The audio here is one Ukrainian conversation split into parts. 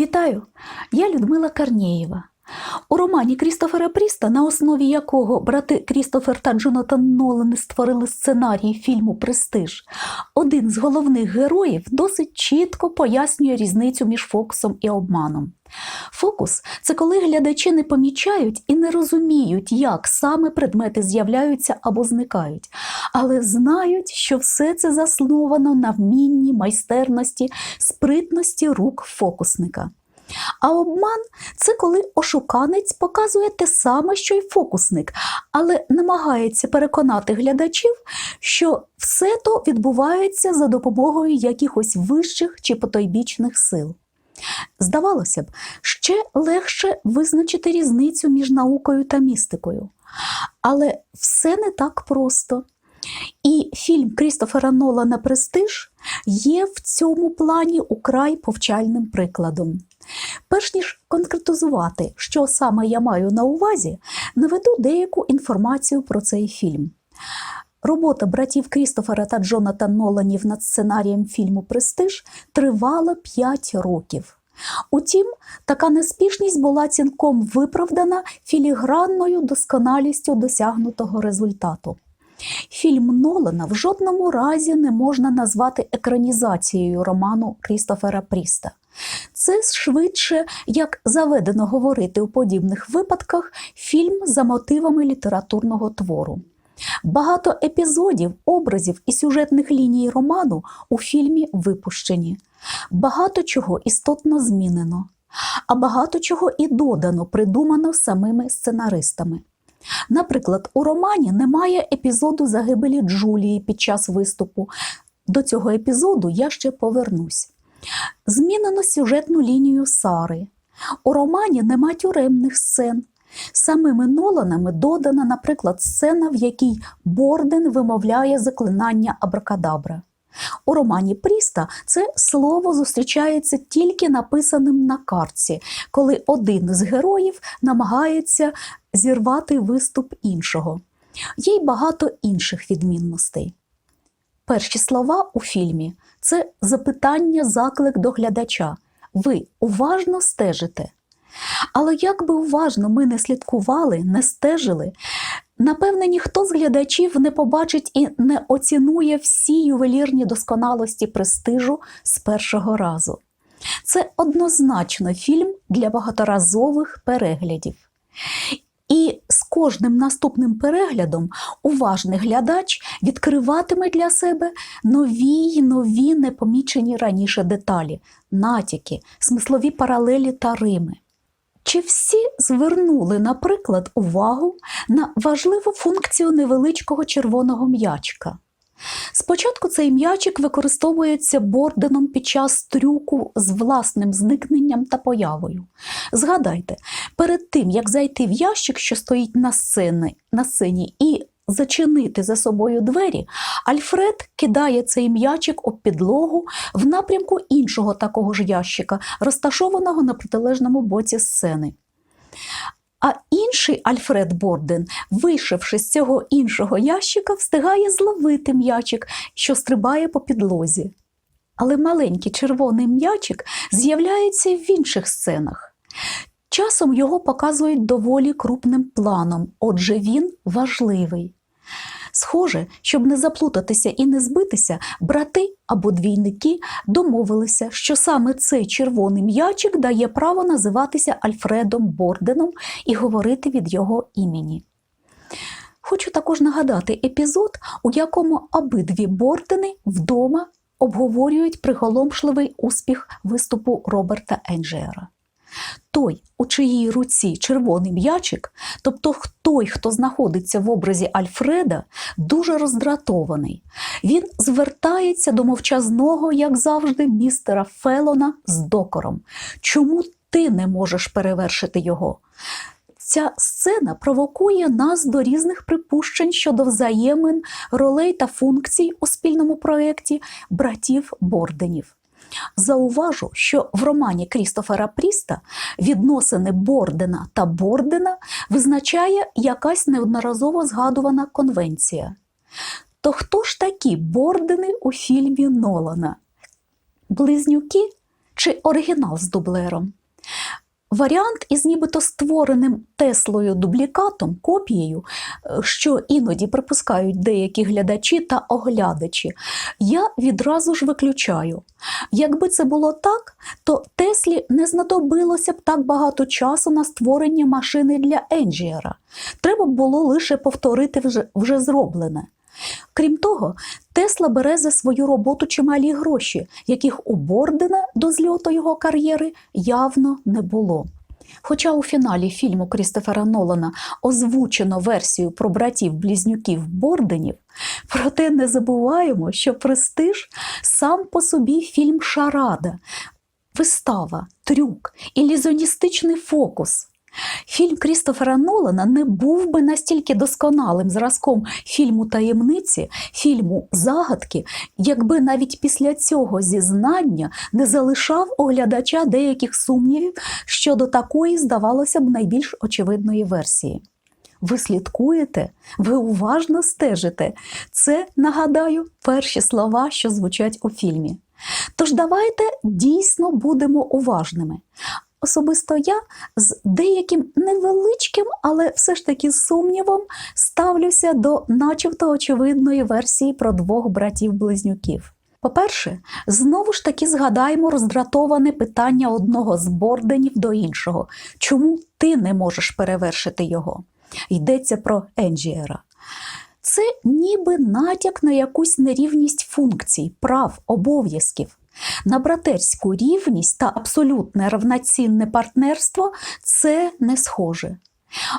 Вітаю! Я Людмила Карнєєва. У романі Крістофера Пріста, на основі якого брати Крістофер та Джонатан Нолани створили сценарій фільму Престиж, один з головних героїв досить чітко пояснює різницю між фокусом і обманом. Фокус це коли глядачі не помічають і не розуміють, як саме предмети з'являються або зникають, але знають, що все це засновано на вмінні, майстерності, спритності рук фокусника. А обман це коли ошуканець показує те саме, що й фокусник, але намагається переконати глядачів, що все то відбувається за допомогою якихось вищих чи потойбічних сил. Здавалося б, ще легше визначити різницю між наукою та містикою. Але все не так просто. І фільм Крістофера Нолана Престиж є в цьому плані украй повчальним прикладом. Перш ніж конкретизувати, що саме я маю на увазі, наведу деяку інформацію про цей фільм. Робота братів Крістофера та Джонатан Ноланів над сценарієм фільму Престиж тривала 5 років. Утім, така неспішність була цілком виправдана філігранною досконалістю досягнутого результату. Фільм Нолана в жодному разі не можна назвати екранізацією роману Крістофера Пріста. Це швидше, як заведено говорити у подібних випадках, фільм за мотивами літературного твору. Багато епізодів, образів і сюжетних ліній роману у фільмі випущені. Багато чого істотно змінено, а багато чого і додано, придумано самими сценаристами. Наприклад, у романі немає епізоду загибелі Джулії під час виступу. До цього епізоду я ще повернусь. Змінено сюжетну лінію Сари. У романі нема тюремних сцен. Самими Ноланами додана, наприклад, сцена, в якій Борден вимовляє заклинання Абракадабра. У романі Пріста це слово зустрічається тільки написаним на картці, коли один з героїв намагається зірвати виступ іншого. Є й багато інших відмінностей. Перші слова у фільмі це запитання, заклик до глядача. Ви уважно стежите. Але як би уважно ми не слідкували, не стежили, напевне, ніхто з глядачів не побачить і не оцінує всі ювелірні досконалості престижу з першого разу. Це однозначно фільм для багаторазових переглядів. І з кожним наступним переглядом уважний глядач відкриватиме для себе нові й нові непомічені раніше деталі, натяки, смислові паралелі та рими. Чи всі звернули, наприклад, увагу на важливу функцію невеличкого червоного м'ячика? Спочатку цей м'ячик використовується Борденом під час трюку з власним зникненням та появою. Згадайте, перед тим, як зайти в ящик, що стоїть на сцені, на сцені, і зачинити за собою двері, Альфред кидає цей м'ячик у підлогу в напрямку іншого такого ж ящика, розташованого на протилежному боці сцени. А інший Альфред Борден, вийшовши з цього іншого ящика, встигає зловити м'ячик, що стрибає по підлозі. Але маленький червоний м'ячик з'являється в інших сценах. Часом його показують доволі крупним планом, отже, він важливий. Схоже, щоб не заплутатися і не збитися, брати або двійники домовилися, що саме цей червоний м'ячик дає право називатися Альфредом Борденом і говорити від його імені. Хочу також нагадати епізод, у якому обидві Бордени вдома обговорюють приголомшливий успіх виступу Роберта Енджера. Той, у чиїй руці червоний м'ячик, тобто той, хто знаходиться в образі Альфреда, дуже роздратований. Він звертається до мовчазного, як завжди, містера Фелона з докором. Чому ти не можеш перевершити його? Ця сцена провокує нас до різних припущень щодо взаємин, ролей та функцій у спільному проєкті братів Борденів. Зауважу, що в романі Крістофера Пріста відносини Бордена та Бордена визначає якась неодноразово згадувана конвенція. То хто ж такі Бордени у фільмі Нолана? Близнюки чи оригінал з дублером. Варіант із нібито створеним Теслою дублікатом, копією, е, що іноді припускають деякі глядачі та оглядачі, я відразу ж виключаю. Якби це було так, то Теслі не знадобилося б так багато часу на створення машини для Енджієра. Треба було лише повторити вже, вже зроблене. Крім того, Тесла бере за свою роботу чималі гроші, яких у Бордена до зльоту його кар'єри явно не було. Хоча у фіналі фільму Крістофера Нолана озвучено версію про братів-близнюків Борденів, проте не забуваємо, що престиж сам по собі фільм Шарада, вистава, трюк, ілюзіоністичний фокус. Фільм Крістофера Нолана не був би настільки досконалим зразком фільму таємниці, фільму загадки, якби навіть після цього зізнання не залишав оглядача деяких сумнівів щодо такої, здавалося б, найбільш очевидної версії. Ви слідкуєте, ви уважно стежите. Це, нагадаю, перші слова, що звучать у фільмі. Тож давайте дійсно будемо уважними. Особисто я з деяким невеличким, але все ж таки сумнівом ставлюся до начебто очевидної версії про двох братів-близнюків. По-перше, знову ж таки згадаємо роздратоване питання одного з борденів до іншого. Чому ти не можеш перевершити його? Йдеться про Енджієра. Це ніби натяк на якусь нерівність функцій, прав, обов'язків. На братерську рівність та абсолютне равноцінне партнерство це не схоже.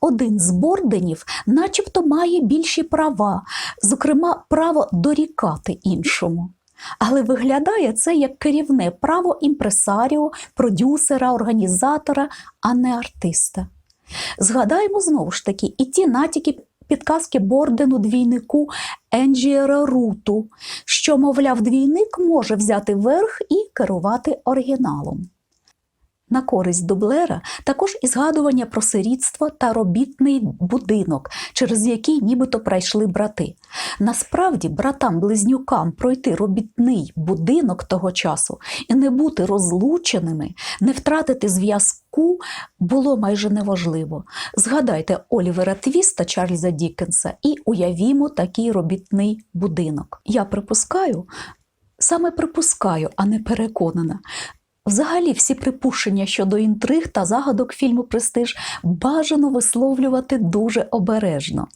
Один з борденів начебто має більші права, зокрема, право дорікати іншому. Але виглядає це як керівне право імпресаріо, продюсера, організатора, а не артиста. Згадаємо знову ж таки і ті натяки підказки Бордену двійнику Енджіера Руту, що, мовляв, двійник може взяти верх і керувати оригіналом. На користь дублера також і згадування про сирітство та робітний будинок, через який нібито пройшли брати. Насправді, братам-близнюкам пройти робітний будинок того часу і не бути розлученими, не втратити зв'язку було майже неважливо. Згадайте Олівера Твіста Чарльза Дікенса і уявімо такий робітний будинок. Я припускаю, саме припускаю, а не переконана. Взагалі, всі припущення щодо інтриг та загадок фільму Престиж бажано висловлювати дуже обережно.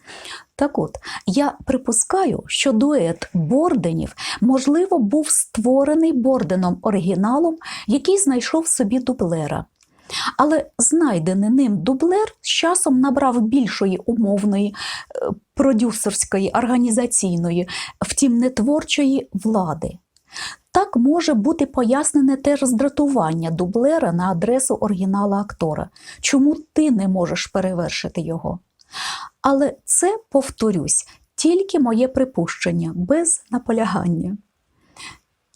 Так от, я припускаю, що дует Борденів, можливо, був створений Борденом оригіналом, який знайшов собі дублера. Але знайдений ним дублер з часом набрав більшої умовної е, продюсерської, організаційної, втім не творчої влади. Може бути пояснене те роздратування дублера на адресу оригінала актора. Чому ти не можеш перевершити його? Але це, повторюсь, тільки моє припущення, без наполягання.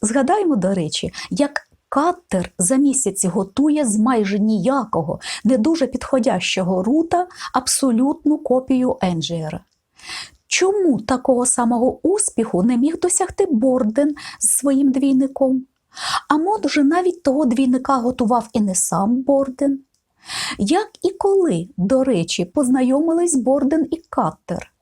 Згадаємо, до речі, як Каттер за місяць готує з майже ніякого, не дуже підходящого рута абсолютну копію Енджієра. Чому такого самого успіху не міг досягти Борден з своїм двійником? А може, навіть того двійника готував і не сам Борден? Як і коли, до речі, познайомились Борден і Каттер?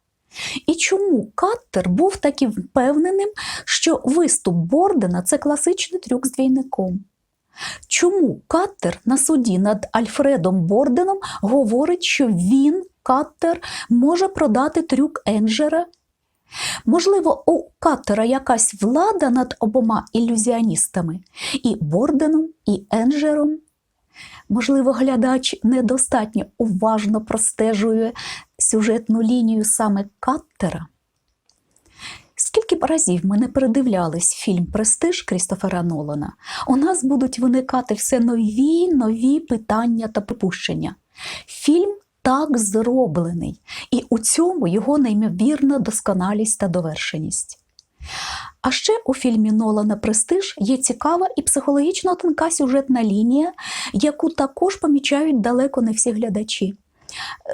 І чому Каттер був таким впевненим, що виступ Бордена це класичний трюк з двійником? Чому Каттер на суді над Альфредом Борденом говорить, що він, Каттер, може продати трюк Енджера? Можливо, у Каттера якась влада над обома ілюзіоністами і Борденом, і Енджером? Можливо, глядач недостатньо уважно простежує сюжетну лінію саме Каттера? Скільки б разів ми не передивлялись фільм Престиж Крістофера Нолана, у нас будуть виникати все нові нові питання та припущення. Фільм так зроблений, і у цьому його неймовірна досконалість та довершеність. А ще у фільмі Нолана Престиж є цікава і психологічно тонка сюжетна лінія, яку також помічають далеко не всі глядачі.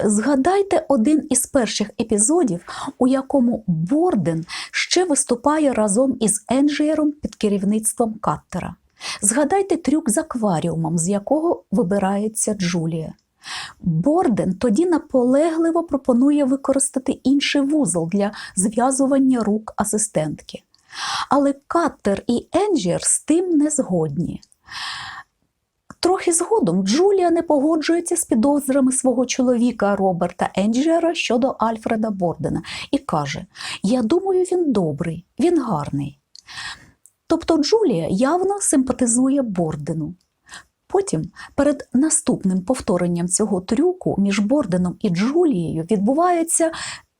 Згадайте один із перших епізодів, у якому Борден ще виступає разом із Енджієром під керівництвом Каттера. Згадайте трюк з акваріумом, з якого вибирається Джулія. Борден тоді наполегливо пропонує використати інший вузол для зв'язування рук асистентки. Але Каттер і Енджер з тим не згодні. Трохи згодом Джулія не погоджується з підозрами свого чоловіка Роберта Енджера щодо Альфреда Бордена і каже: Я думаю, він добрий, він гарний. Тобто Джулія явно симпатизує Бордену. Потім, перед наступним повторенням цього трюку між Борденом і Джулією відбувається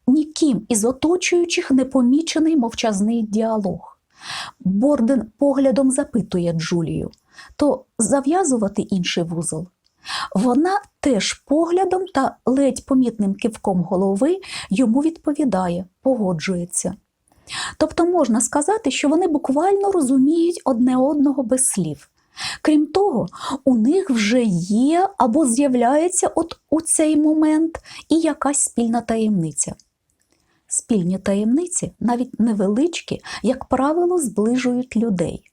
ніким із оточуючих непомічений мовчазний діалог. Борден поглядом запитує Джулію, то зав'язувати інший вузол. Вона теж поглядом та ледь помітним кивком голови йому відповідає, погоджується. Тобто можна сказати, що вони буквально розуміють одне одного без слів. Крім того, у них вже є або з'являється от у цей момент і якась спільна таємниця. Спільні таємниці, навіть невеличкі, як правило, зближують людей.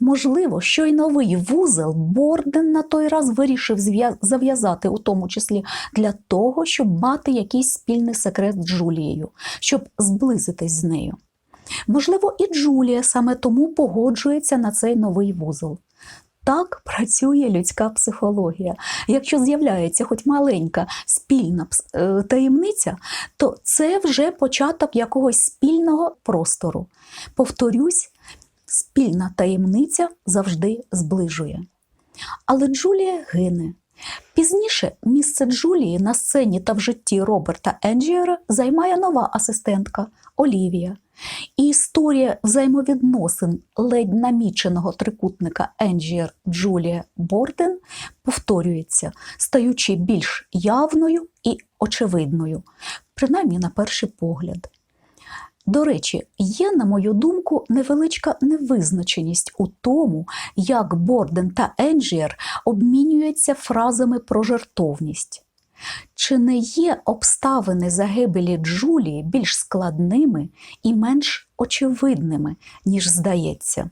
Можливо, що й новий вузел Борден на той раз вирішив зав'язати, у тому числі для того, щоб мати якийсь спільний секрет з Джулією, щоб зблизитись з нею. Можливо, і Джулія саме тому погоджується на цей новий вузол. Так працює людська психологія. Якщо з'являється хоч маленька спільна е, таємниця, то це вже початок якогось спільного простору. Повторюсь, спільна таємниця завжди зближує. Але Джулія гине. Пізніше місце Джулії на сцені та в житті Роберта Енджіера займає нова асистентка Олівія. І історія взаємовідносин ледь наміченого трикутника Енджіер Джулія Борден повторюється, стаючи більш явною і очевидною, принаймні на перший погляд. До речі, є, на мою думку, невеличка невизначеність у тому, як Борден та Енджіер обмінюються фразами про жертовність. Чи не є обставини загибелі Джулії більш складними і менш очевидними, ніж здається?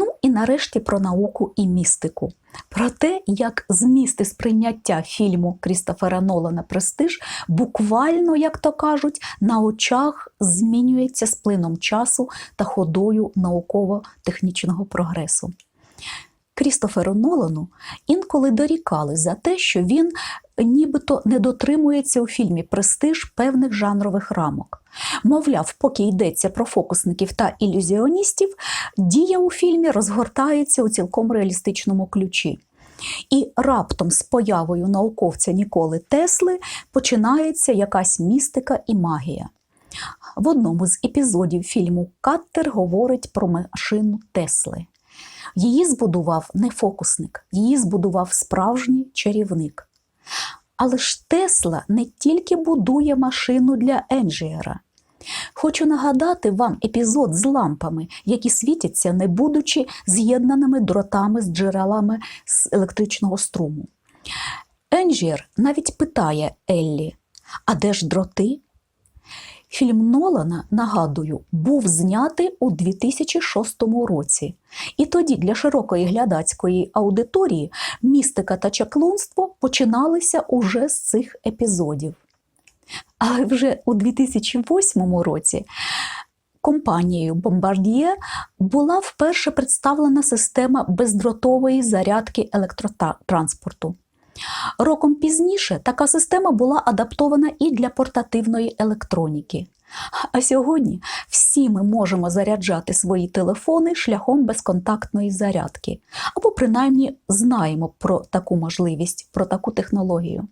Ну і нарешті про науку і містику. Про те, як змісти сприйняття фільму Крістофера Нолана Престиж буквально, як то кажуть, на очах змінюється з плином часу та ходою науково-технічного прогресу. Крістоферу Нолану інколи дорікали за те, що він нібито не дотримується у фільмі Престиж певних жанрових рамок. Мовляв, поки йдеться про фокусників та ілюзіоністів, дія у фільмі розгортається у цілком реалістичному ключі. І раптом з появою науковця Ніколи Тесли починається якась містика і магія. В одному з епізодів фільму Каттер говорить про машину Тесли. Її збудував не фокусник, її збудував справжній чарівник. Але ж Тесла не тільки будує машину для Енджіера. Хочу нагадати вам епізод з лампами, які світяться, не будучи з'єднаними дротами з джерелами з електричного струму. Енджіер навіть питає Еллі: а де ж дроти? Фільм Нолана, нагадую, був знятий у 2006 році. І тоді для широкої глядацької аудиторії містика та чаклунство починалися уже з цих епізодів. Але вже у 2008 році компанією Bombardier була вперше представлена система бездротової зарядки електротранспорту. Роком пізніше така система була адаптована і для портативної електроніки. А сьогодні всі ми можемо заряджати свої телефони шляхом безконтактної зарядки, або принаймні знаємо про таку можливість, про таку технологію.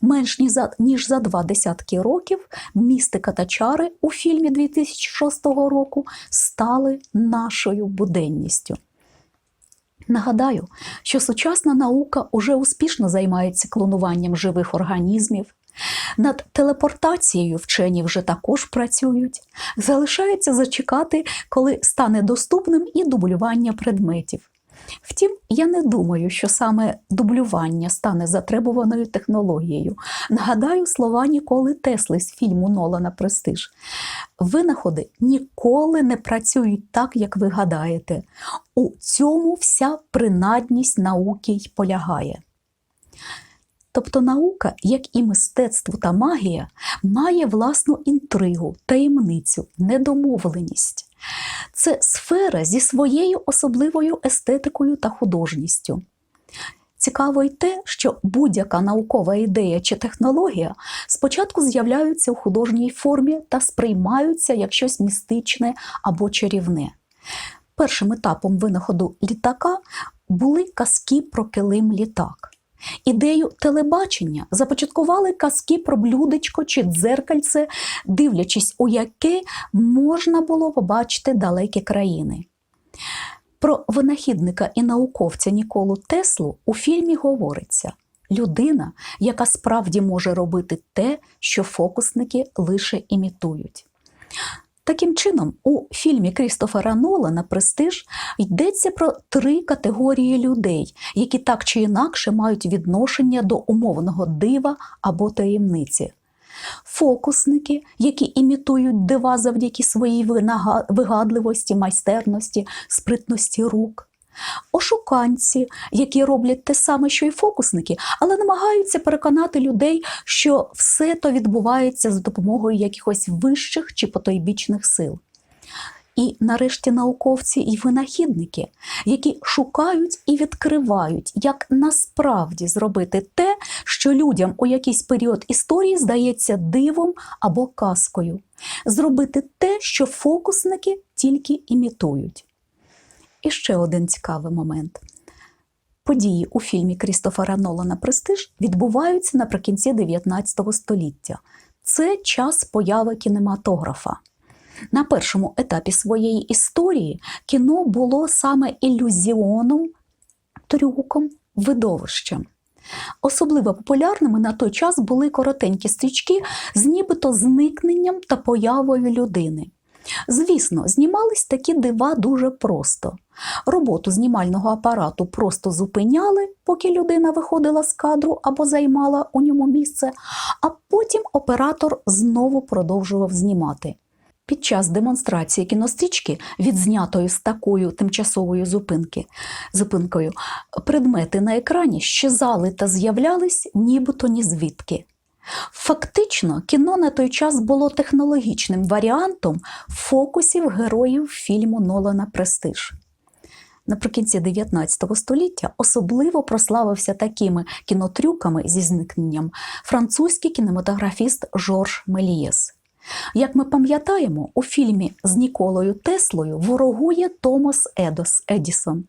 Менш ніж за, два десятки років містика та у фільмі 2006 року стали нашою буденністю. Нагадаю, що сучасна наука уже успішно займається клонуванням живих організмів. Над телепортацією вчені вже також працюють. Залишається зачекати, коли стане доступним і дублювання предметів. Втім, я не думаю, що саме дублювання стане затребуваною технологією. Нагадаю слова Ніколи Тесли з фільму Нолана Престиж. Винаходи ніколи не працюють так, як ви гадаєте. У цьому вся принадність науки й полягає. Тобто наука, як і мистецтво та магія, має власну інтригу, таємницю, недомовленість. Це сфера зі своєю особливою естетикою та художністю. Цікаво й те, що будь-яка наукова ідея чи технологія спочатку з'являються у художній формі та сприймаються як щось містичне або чарівне. Першим етапом винаходу літака були казки про килим літак. Ідею телебачення започаткували казки про блюдечко чи дзеркальце, дивлячись, у яке можна було побачити далекі країни. Про винахідника і науковця Ніколу Теслу у фільмі говориться людина, яка справді може робити те, що фокусники лише імітують. Таким чином, у фільмі Крістофера Нолана Престиж йдеться про три категорії людей, які так чи інакше мають відношення до умовного дива або таємниці. Фокусники, які імітують дива завдяки своїй вигадливості, майстерності, спритності рук. Ошуканці, які роблять те саме, що й фокусники, але намагаються переконати людей, що все то відбувається за допомогою якихось вищих чи потойбічних сил. І нарешті науковці і винахідники, які шукають і відкривають, як насправді зробити те, що людям у якийсь період історії здається дивом або казкою, зробити те, що фокусники тільки імітують. І ще один цікавий момент. Події у фільмі Крістофера Нолана Престиж відбуваються наприкінці 19 століття. Це час появи кінематографа. На першому етапі своєї історії кіно було саме ілюзіоном, трюком, видовищем. Особливо популярними на той час були коротенькі стрічки з нібито зникненням та появою людини. Звісно, знімались такі дива дуже просто. Роботу знімального апарату просто зупиняли, поки людина виходила з кадру або займала у ньому місце, а потім оператор знову продовжував знімати. Під час демонстрації кінострічки, відзнятої з такою тимчасовою зупинки, зупинкою, предмети на екрані щезали та з'являлись нібито ні звідки. Фактично, кіно на той час було технологічним варіантом фокусів героїв фільму Нолана Престиж. Наприкінці 19 століття особливо прославився такими кінотрюками зі зникненням французький кінематографіст Жорж Мелієс. Як ми пам'ятаємо, у фільмі з Ніколою Теслою ворогує Томас Едос Едісон.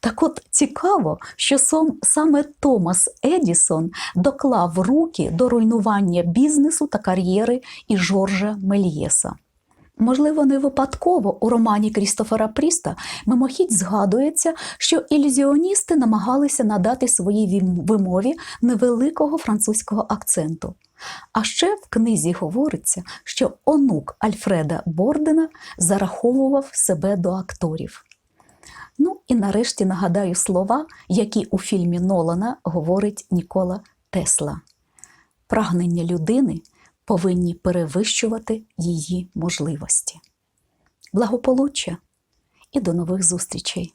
Так от цікаво, що сам, саме Томас Едісон доклав руки до руйнування бізнесу та кар'єри і Жоржа Мельєса. Можливо, не випадково у романі Крістофера Пріста мимохідь згадується, що ілюзіоністи намагалися надати своїй вимові невеликого французького акценту. А ще в книзі говориться, що онук Альфреда Бордена зараховував себе до акторів. Ну і нарешті нагадаю слова, які у фільмі Нолана говорить Нікола Тесла. Прагнення людини повинні перевищувати її можливості. Благополуччя і до нових зустрічей!